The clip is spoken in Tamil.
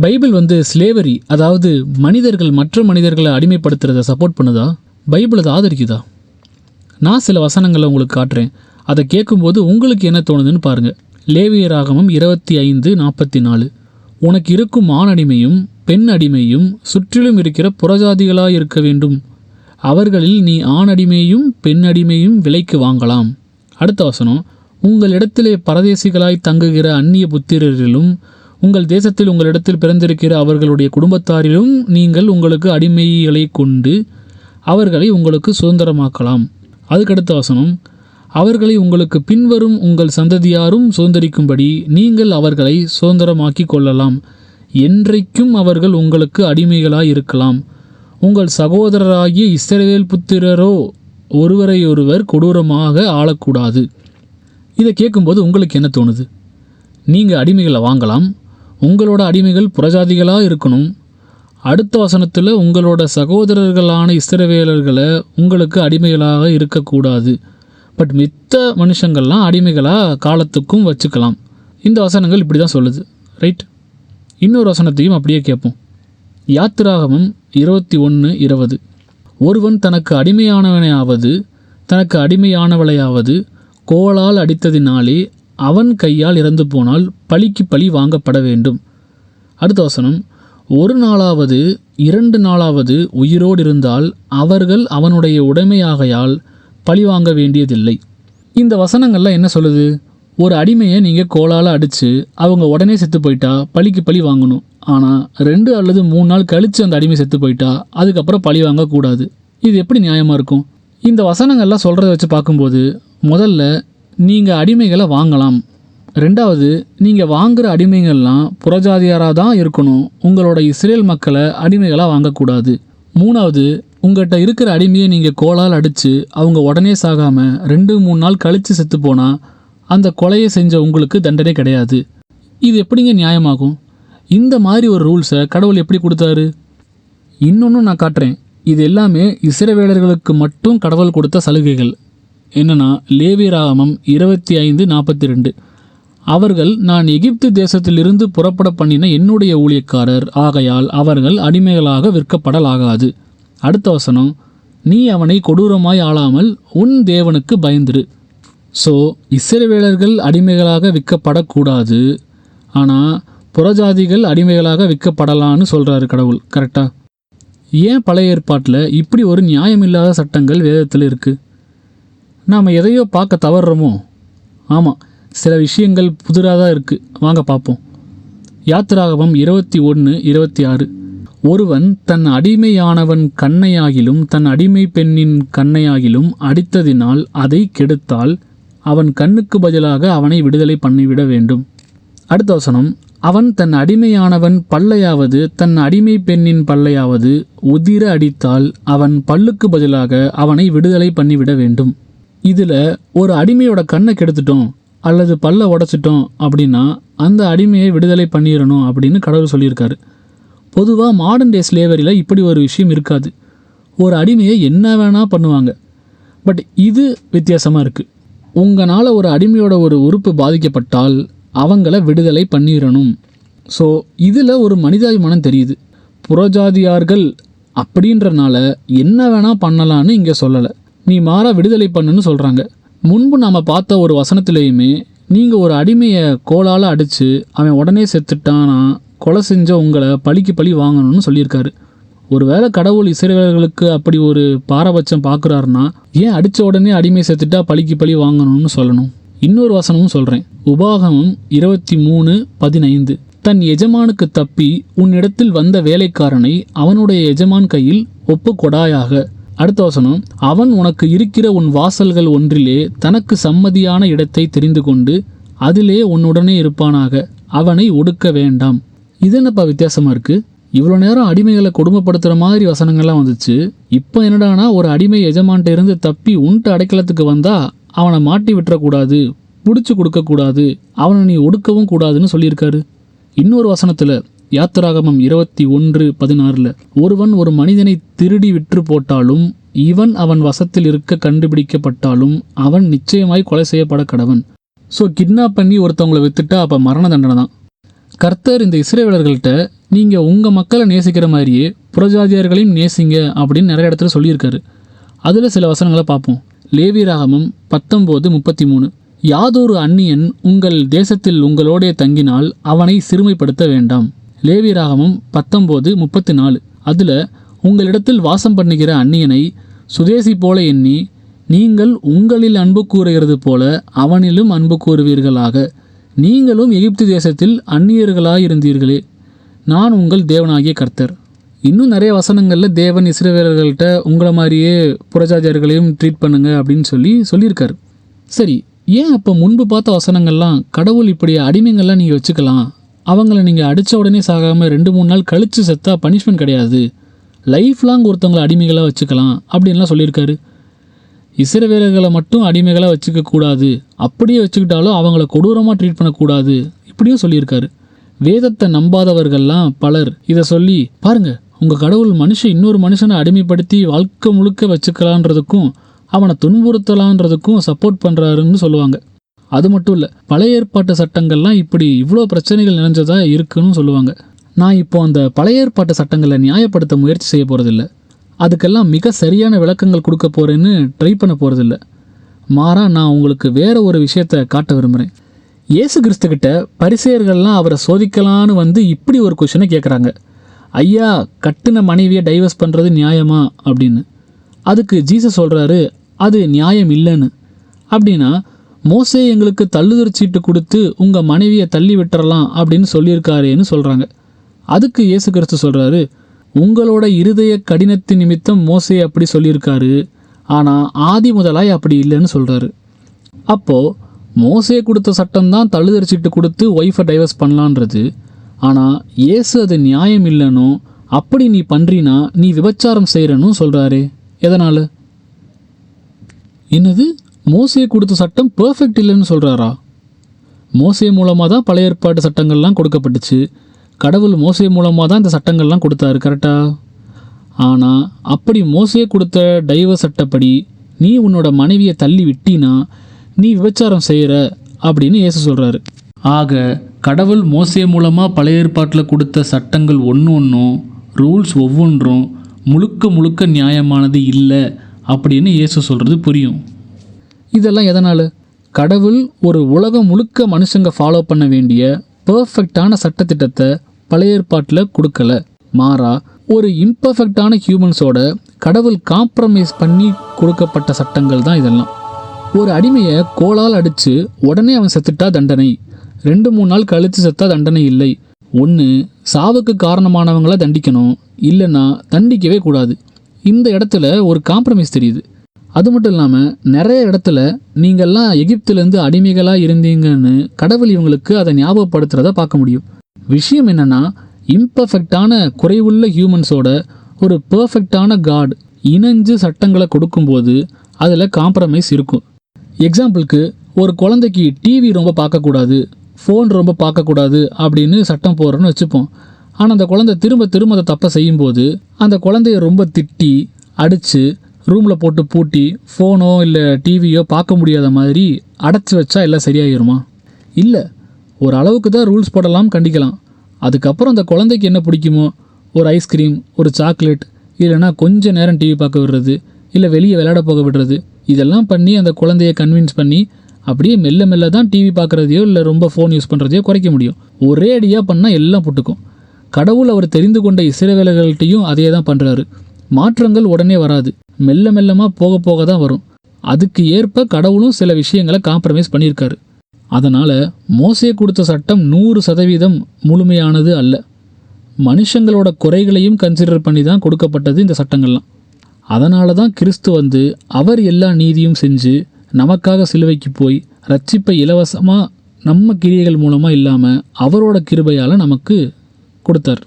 பைபிள் வந்து ஸ்லேவரி அதாவது மனிதர்கள் மற்ற மனிதர்களை அடிமைப்படுத்துறதை சப்போர்ட் பண்ணுதா? பைபிள் அதை ஆதரிக்குதா? நான் சில வசனங்களை உங்களுக்கு காட்டுறேன். அதை கேட்கும்போது உங்களுக்கு என்ன தோணுதுன்னு பாருங்கள் லேவியராகமம் இருபத்தி ஐந்து நாற்பத்தி நாலு. உனக்கு இருக்கும் ஆண் அடிமையும் பெண் அடிமையும் சுற்றிலும் இருக்கிற புறஜாதிகளாக இருக்க வேண்டும். அவர்களில் நீ ஆண் அடிமையும் பெண் அடிமையும் விலைக்கு வாங்கலாம். அடுத்த வசனம் உங்களிடத்திலே பரதேசிகளாய் தங்குகிற அந்நிய புத்திரரிலும் உங்கள் தேசத்தில் உங்களிடத்தில் பிறந்திருக்கிற அவர்களுடைய குடும்பத்தாரிலும் நீங்கள் உங்களுக்கு அடிமைகளை கொண்டு அவர்களை உங்களுக்கு சுதந்திரமாக்கலாம். அதுக்கடுத்த வசனம் அவர்களை உங்களுக்கு பின்வரும் உங்கள் சந்ததியாரும் சுதந்திரிக்கும்படி நீங்கள் அவர்களை சுதந்திரமாக்கி கொள்ளலாம். என்றைக்கும் அவர்கள் உங்களுக்கு அடிமைகளாய் இருக்கலாம். உங்கள் சகோதரராகிய இஸ்ரவேல் புத்திரரோ ஒருவரையொருவர் கொடூரமாக ஆளக்கூடாது. இதை கேட்கும்போது உங்களுக்கு என்ன தோணுது? நீங்கள் அடிமைகளை வாங்கலாம் உங்களோட அடிமைகள் புறஜாதிகளாக இருக்கணும். அடுத்த வசனத்தில் உங்களோட சகோதரர்களான இஸ்ரவேலர்களை உங்களுக்கு அடிமைகளாக இருக்கக்கூடாது. பட் மித்த மனுஷங்கள்லாம் அடிமைகளாக காலத்துக்கும் வச்சுக்கலாம். இந்த வசனங்கள் இப்படி தான் சொல்லுது. ரைட் இன்னொரு வசனத்தையும் அப்படியே கேட்போம். யாத்திராகமம் இருபத்தி ஒன்று இருபது. ஒருவன் தனக்கு அடிமையானவனையாவது தனக்கு அடிமையானவளையாவது கோலால் அடித்ததினாலே அவன் கையால் இறந்து போனால் பழிக்கு பழி வாங்கப்பட வேண்டும். அடுத்த வசனம் ஒரு நாளாவது இரண்டு நாளாவது உயிரோடு இருந்தால் அவர்கள் அவனுடைய உடைமையாகையால் பழி வாங்க வேண்டியதில்லை. இந்த வசனங்கள்லாம் என்ன சொல்லுது? ஒரு அடிமையை நீங்கள் கோலால் அடித்து அவங்க உடனே செத்து போயிட்டா பழிக்கு பழி வாங்கணும். ஆனால் ரெண்டு அல்லது மூணு நாள் கழித்து அந்த அடிமை செத்து போயிட்டா அதுக்கப்புறம் பழி வாங்கக்கூடாது. இது எப்படி நியாயமாக இருக்கும்? இந்த வசனங்கள்லாம் சொல்கிறத வச்சு பார்க்கும்போது முதல்ல நீங்கள் அடிமைகளை வாங்கலாம். ரெண்டாவது நீங்கள் வாங்குகிற அடிமைகள்லாம் புறஜாதியாராக தான் இருக்கணும். உங்களோட இஸ்ரேல் மக்களை அடிமைகளாக வாங்கக்கூடாது. மூணாவது உங்கள்கிட்ட இருக்கிற அடிமையை நீங்கள் கோலால் அடித்து அவங்க உடனே சாகாமல் ரெண்டு மூணு நாள் கழித்து செத்து போனால் அந்த கொலையை செஞ்ச உங்களுக்கு தண்டனை கிடையாது. இது எப்படிங்க நியாயமாகும்? இந்த மாதிரி ஒரு ரூல்ஸை கடவுள் எப்படி கொடுத்தாரு? இன்னொன்று நான் காட்டுறேன். இது எல்லாமே இசிறவேலர்களுக்கு மட்டும் கடவுள் கொடுத்த சலுகைகள். என்னன்னா லேவியராகமம் இருபத்தி ஐந்து நாற்பத்தி ரெண்டு அவர்கள் நான் எகிப்து தேசத்திலிருந்து புறப்பட பண்ணின என்னுடைய ஊழியக்காரர். ஆகையால் அவர்கள் அடிமைகளாக விற்கப்படலாகாது. அடுத்த வசனம் நீ அவனை கொடூரமாய் ஆளாமல் உன் தேவனுக்கு பயந்துரு. ஸோ இஸ்ரவேலர்கள் அடிமைகளாக விற்கப்படக்கூடாது. ஆனால் புறஜாதிகள் அடிமைகளாக விற்கப்படலான்னு சொல்கிறாரு கடவுள். கரெக்டாக ஏன் பழைய ஏற்பாட்டில் இப்படி ஒரு நியாயமில்லாத சட்டங்கள் வேதத்தில் இருக்குது நாம் எதையோ பார்க்க தவறுறோமோ? ஆமாம் சில விஷயங்கள் புதிராக தான் இருக்குது வாங்க பார்ப்போம். யாத்திராகவம் இருபத்தி ஒன்று இருபத்தி ஆறு. ஒருவன் தன் அடிமையானவன் கண்ணையாகிலும் தன் அடிமை பெண்ணின் கண்ணையாகிலும் அடித்ததினால் அதை கெடுத்தால் அவன் கண்ணுக்கு பதிலாக அவனை விடுதலை பண்ணிவிட வேண்டும். அடுத்த வசனம். அவன் தன் அடிமையானவன் பல்லையாவது தன் அடிமை பெண்ணின் பல்லையாவது உதிர அடித்தால் அவன் பல்லுக்கு பதிலாக அவனை விடுதலை பண்ணிவிட வேண்டும். இதில் ஒரு அடிமையோட கண்ணை கெடுத்துட்டோம் அல்லது பல்ல உடைச்சிட்டோம் அப்படின்னா அந்த அடிமையை விடுதலை பண்ணிடணும் அப்படின்னு கடவுள் சொல்லியிருக்காரு. பொதுவாக மாடர்ன் டே ஸ்லேவரியில் இப்படி ஒரு விஷயம் இருக்காது. ஒரு அடிமையை என்ன வேணால் பண்ணுவாங்க. பட் இது வித்தியாசமாக இருக்குது உங்களால் ஒரு அடிமையோட ஒரு உறுப்பு பாதிக்கப்பட்டால் அவங்கள விடுதலை பண்ணிடணும் ஸோ இதில் ஒரு மனிதாபிமானம் தெரியுது. புறஜாதியார்கள் அப்படின்றனால என்ன வேணால் பண்ணலான்னு இங்கே சொல்லலை. நீ மாறா விடுதலை பண்ணுன்னு சொல்கிறாங்க முன்பு நாம் பார்த்த ஒரு வசனத்திலேயுமே நீங்கள் ஒரு அடிமையை கோலால் அடித்து அவன் உடனே செத்துட்டானா கொலை செஞ்ச உங்களை பழிக்கு பழி வாங்கணும்னு சொல்லியிருக்காரு. ஒருவேளை கடவுள் இஸ்ரேலர்களுக்கு அப்படி ஒரு பாரபட்சம் பார்க்குறாருன்னா ஏன் அடித்த உடனே அடிமை செத்துட்டா பழிக்கு பழி வாங்கணும்னு சொல்லணும்? இன்னொரு வசனமும் சொல்கிறேன் உபாகமம் இருபத்தி மூணு பதினைந்து. தன் எஜமானுக்கு தப்பி உன்னிடத்தில் வந்த வேலைக்காரனை அவனுடைய எஜமான் கையில் ஒப்பு கொடாயாக அடுத்த வசனம் அவன் உனக்கு இருக்கிற உன் வாசல்கள் ஒன்றிலே தனக்கு சம்மதியான இடத்தை தெரிந்து கொண்டு அதிலே உன்னுடனே இருப்பானாக அவனை ஒடுக்க வேண்டாம். இது என்னப்பா வித்தியாசமாக இருக்குது இவ்வளோ நேரம் அடிமைகளை கொடுமைப்படுத்துகிற மாதிரி வசனங்கள்லாம் வந்துச்சு. இப்போ என்னடானா ஒரு அடிமை எஜமான்ட்ட இருந்து தப்பி உன்ட்டு அடைக்கலத்துக்கு வந்தா அவனை மாட்டி விட்டுறக்கூடாது பிடிச்சி கொடுக்கக்கூடாது அவனை நீ ஒடுக்கவும் கூடாதுன்னு சொல்லியிருக்காரு. இன்னொரு வசனத்தில் யாத்திராகமம் இருபத்தி ஒன்று பதினாறில் ஒருவன் ஒரு மனிதனை திருடி விற்று போட்டாலும் இவன் அவன் வசத்தில் இருக்க கண்டுபிடிக்கப்பட்டாலும் அவன் நிச்சயமாய் கொலை செய்யப்பட கடவன். ஸோ கிட்னாப் பண்ணி ஒருத்தவங்களை வித்துட்டா அப்போ மரண தண்டனை தான். கர்த்தர் இந்த இஸ்ரேவேலர்கள்ட்ட நீங்கள் உங்கள் மக்களை நேசிக்கிற மாதிரியே புறஜாதியர்களையும் நேசிங்க அப்படின்னு நிறைய இடத்துல சொல்லியிருக்காரு. அதில் சில வசனங்களை பார்ப்போம். லேவிராகமம் பத்தொம்போது முப்பத்தி மூணு யாதொரு அந்நியன் உங்கள் தேசத்தில் உங்களோடே தங்கினால் அவனை சிறுமைப்படுத்த வேண்டாம். லேவி ராகமம் பத்தொம்போது முப்பத்தி நாலு அதில் உங்களிடத்தில் வாசம் பண்ணுகிற அந்நியனை சுதேசி போல எண்ணி நீங்கள் உங்களில் அன்பு கூறுகிறது போல அவனிலும் அன்பு கூறுவீர்களாக. நீங்களும் எகிப்து தேசத்தில் அந்நியர்களாக இருந்தீர்களே நான் உங்கள் தேவனாகிய கர்த்தர். இன்னும் நிறைய வசனங்களில் தேவன் இஸ்ரவேலர்கள்ட்ட உங்களை மாதிரியே புறஜாதியர்களையும் ட்ரீட் பண்ணுங்க அப்படின்னு சொல்லி சொல்லியிருக்காரு. சரி ஏன் அப்போ முன்பு பார்த்த வசனங்கள்லாம் கடவுள் இப்படி அடிமைங்கள்லாம் நீங்கள் வச்சுக்கலாம் அவங்கள நீங்கள் அடித்த உடனே சாகாமல் ரெண்டு மூணு நாள் கழித்து செத்தா பனிஷ்மெண்ட் கிடையாது. லைஃப் லாங் ஒருத்தவங்களை அடிமைகளாக வச்சுக்கலாம் அப்படின்லாம் சொல்லியிருக்காரு. இஸ்ரவேலர்களை மட்டும் அடிமைகளாக வச்சுக்க கூடாது. அப்படியே வச்சுக்கிட்டாலும் அவங்கள கொடூரமாக ட்ரீட் பண்ணக்கூடாது. இப்படியும் சொல்லியிருக்காரு. வேதத்தை நம்பாதவர்கள்லாம் பலர் இதை சொல்லி பாருங்க உங்கள் கடவுள் மனுஷன் இன்னொரு மனுஷனை அடிமைப்படுத்தி வாழ்க்கை முழுக்க வச்சுக்கலான்றதுக்கும் அவனை துன்புறுத்தலான்றதுக்கும் சப்போர்ட் பண்ணுறாருன்னு சொல்லுவாங்க. அது மட்டும் இல்லை பழைய ஏற்பாட்டு சட்டங்கள்லாம் இப்படி இவ்வளோ பிரச்சனைகள் நிறைஞ்சதாக இருக்குன்னு சொல்லுவாங்க. நான் இப்போ அந்த பழைய ஏற்பாட்டு சட்டங்களை நியாயப்படுத்த முயற்சி செய்ய போகிறதில்ல அதுக்கெல்லாம் மிக சரியான விளக்கங்கள் கொடுக்க போகிறேன்னு ட்ரை பண்ண போகிறதில்ல மாறாக நான் உங்களுக்கு வேறு ஒரு விஷயத்தை காட்ட விரும்புகிறேன் இயேசு கிறிஸ்துக்கிட்ட பரிசெயர்கள்லாம் அவரை சோதிக்கலான்னு வந்து இப்படி ஒரு கொஷனை கேட்குறாங்க ஐயா கட்டின மனைவியை டைவர்ஸ் பண்ணுறது நியாயமா? அப்படின்னு. அதுக்கு ஜீசஸ் சொல்கிறாரு அது நியாயம் இல்லைன்னு. அப்படின்னா மோசே எங்களுக்கு தள்ளுதற் சீட்டு கொடுத்து உங்கள் மனைவியை தள்ளி விட்டுறலாம் அப்படின்னு சொல்லியிருக்காரேன்னு சொல்கிறாங்க அதுக்கு இயேசு கிறிஸ்து சொல்கிறாரு உங்களோட இருதய கடினத்தின் நிமித்தம் மோசே அப்படி சொல்லியிருக்காரு ஆனால் ஆதி முதலாய் அப்படி இல்லைன்னு சொல்கிறாரு அப்போது மோசே கொடுத்த சட்டம் தான் தள்ளுதற் சீட்டு கொடுத்து ஒய்ஃபை டைவர்ஸ் பண்ணலான்றது. ஆனால் இயேசு அது நியாயம் இல்லைனும் அப்படி நீ பண்ணுறீனா நீ விபச்சாரம் செய்கிறனும் சொல்கிறாரே எதனால்? என்னது? மோசே கொடுத்த சட்டம் பர்ஃபெக்ட் இல்லைன்னு சொல்கிறாரா மோசே மூலமாக தான் பழைய ஏற்பாட்டு சட்டங்கள்லாம் கொடுக்கப்பட்டுச்சு. கடவுள் மோசே மூலமாக தான் இந்த சட்டங்கள்லாம் கொடுத்தாரு கரெக்டா ஆனால் அப்படி மோசே கொடுத்த டைவர் சட்டப்படி நீ உன்னோட மனைவியை தள்ளி விட்டினா நீ விபச்சாரம் செய்கிற அப்படின்னு ஏசு சொல்கிறாரு ஆக கடவுள் மோசே மூலமாக பழைய ஏற்பாட்டில் கொடுத்த சட்டங்கள் ஒன்று ஒன்றும் ரூல்ஸ் ஒவ்வொன்றும் முழுக்க முழுக்க நியாயமானது இல்லை அப்படின்னு இயேசு சொல்கிறது புரியும். இதெல்லாம் எதனால்? கடவுள் ஒரு உலகம் முழுக்க மனுஷங்க ஃபாலோ பண்ண வேண்டிய பர்ஃபெக்டான சட்டத்திட்டத்தை பழைய ஏற்பாட்டில் கொடுக்கல. மாறா ஒரு இம்பர்ஃபெக்டான ஹியூமன்ஸோட கடவுள் காம்ப்ரமைஸ் பண்ணி கொடுக்கப்பட்ட சட்டங்கள் தான் இதெல்லாம். ஒரு அடிமையை கோலால் அடித்து உடனே அவன் செத்துட்டா தண்டனை. ரெண்டு மூணு நாள் கழித்து செத்தா தண்டனை இல்லை. ஒன்று சாவுக்கு காரணமானவங்கள தண்டிக்கணும். இல்லைன்னா தண்டிக்கவே கூடாது. இந்த இடத்துல ஒரு காம்ப்ரமைஸ் தெரியுது. அது மட்டும் இல்லாமல் நிறைய இடத்துல நீங்கள்லாம் எகிப்துலேருந்து அடிமைகளாக இருந்தீங்கன்னு கடவுள் இவங்களுக்கு அதை ஞாபகப்படுத்துகிறத பார்க்க முடியும். விஷயம் என்னென்னா இம்பர்ஃபெக்டான குறைவுள்ள ஹியூமன்ஸோட ஒரு பர்ஃபெக்டான காட் இணைஞ்சு சட்டங்களை கொடுக்கும்போது அதில் காம்ப்ரமைஸ் இருக்கும். எக்ஸாம்பிளுக்கு ஒரு குழந்தைக்கு டிவி ரொம்ப பார்க்கக்கூடாது ஃபோன் ரொம்ப பார்க்கக்கூடாது அப்படின்னு சட்டம் போடுறோன்னு வச்சுப்போம். ஆனால் அந்த குழந்தை திரும்ப திரும்ப அதை தப்பை செய்யும்போது அந்த குழந்தைய ரொம்ப திட்டி அடித்து ரூமில் போட்டு பூட்டி ஃபோனோ இல்லை டிவியோ பார்க்க முடியாத மாதிரி அடைச்சி வச்சா எல்லாம் சரியாயிருமா? இல்லை ஒரு அளவுக்கு தான் ரூல்ஸ் போடலாம் கண்டிக்கலாம். அதுக்கப்புறம் அந்த குழந்தைக்கு என்ன பிடிக்குமோ ஒரு ஐஸ்கிரீம் ஒரு சாக்லேட் இல்லைன்னா கொஞ்சம் நேரம் டிவி பார்க்க விடுறது இல்லை வெளியே விளையாட போக விடுறது இதெல்லாம் பண்ணி அந்த குழந்தைய கன்வின்ஸ் பண்ணி அப்படியே மெல்ல மெல்ல தான் டிவி பார்க்குறதையோ இல்லை ரொம்ப ஃபோன் யூஸ் பண்ணுறதையோ குறைக்க முடியும். ஒரே அடியாக பண்ணால் எல்லாம் புட்டுக்கும். கடவுள் அவர் தெரிந்து கொண்ட இஸ்ரவேலர்கள்ட்டையும் அதே தான் பண்ணுறாரு மாற்றங்கள் உடனே வராது. மெல்ல மெல்லமாக போக போக தான் வரும். அதுக்கு ஏற்ப கடவுளும் சில விஷயங்களை காம்ப்ரமைஸ் பண்ணியிருக்காரு. அதனால் மோசே கொடுத்த சட்டம் நூறு சதவீதம் முழுமையானது அல்ல. மனுஷங்களோட குறைகளையும் கன்சிடர் பண்ணி தான் கொடுக்கப்பட்டது இந்த சட்டங்கள்லாம். அதனால தான் கிறிஸ்து வந்து அவர் எல்லா நீதியும் செஞ்சு நமக்காக சிலுவைக்கு போய் ரட்சிப்பை இலவசமாக நம்ம கிரியைகள் மூலமாக இல்லாமல் அவரோட கிருபையால் நமக்கு கொடுத்தார்.